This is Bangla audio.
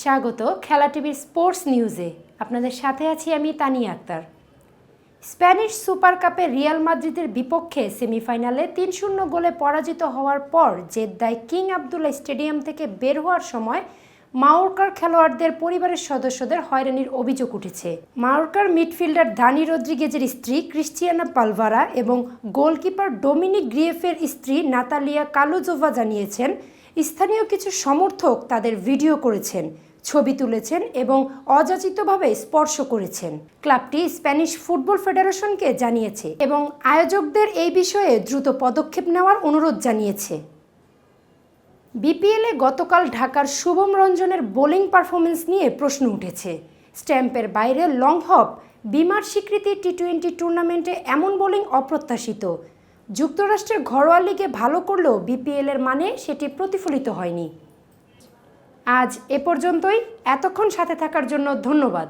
স্বাগত খেলা টিভির স্পোর্টস নিউজে। আপনাদের সাথে আছি আমি তানিয়া আক্তার। স্প্যানিশ সুপার কাপে রিয়াল মাদ্রিদের বিপক্ষে সেমিফাইনালে তিন শূন্য গোলে পরাজিত হওয়ার পর জেদ্দায় কিং আবদুল্লাহ স্টেডিয়াম থেকে বের হওয়ার সময় মাওরকার খেলোয়াড়দের পরিবারের সদস্যদের হয়রানির অভিযোগ উঠেছে। মাওরকার মিডফিল্ডার দানি রদ্রিগেজের স্ত্রী ক্রিস্টিয়ানা পালভারা এবং গোলকিপার ডোমিনিক গ্রিয়েফের স্ত্রী নাতালিয়া কালুজোভা জানিয়েছেন স্থানীয় কিছু সমর্থক তাদের ভিডিও করেছেন, ছবি তুলেছেন এবং অযাচিতভাবে স্পর্শ করেছেন। ক্লাবটি স্প্যানিশ ফুটবল ফেডারেশনকে জানিয়েছে এবং আয়োজকদের এই বিষয়ে দ্রুত পদক্ষেপ নেওয়ার অনুরোধ জানিয়েছে। বিপিএলে গতকাল ঢাকার শুভম রঞ্জনের বোলিং পারফরমেন্স নিয়ে প্রশ্ন উঠেছে। স্ট্যাম্পের বাইরে লং হপ, বিমার স্বীকৃতি টি টোয়েন্টি টুর্নামেন্টে এমন বোলিং অপ্রত্যাশিত। যুক্তরাষ্ট্রের ঘরোয়া লিগে ভালো করলেও বিপিএলের মানে সেটি প্রতিফলিত হয়নি। আজ এ পর্যন্তই। এতক্ষণ সাথে থাকার জন্য ধন্যবাদ।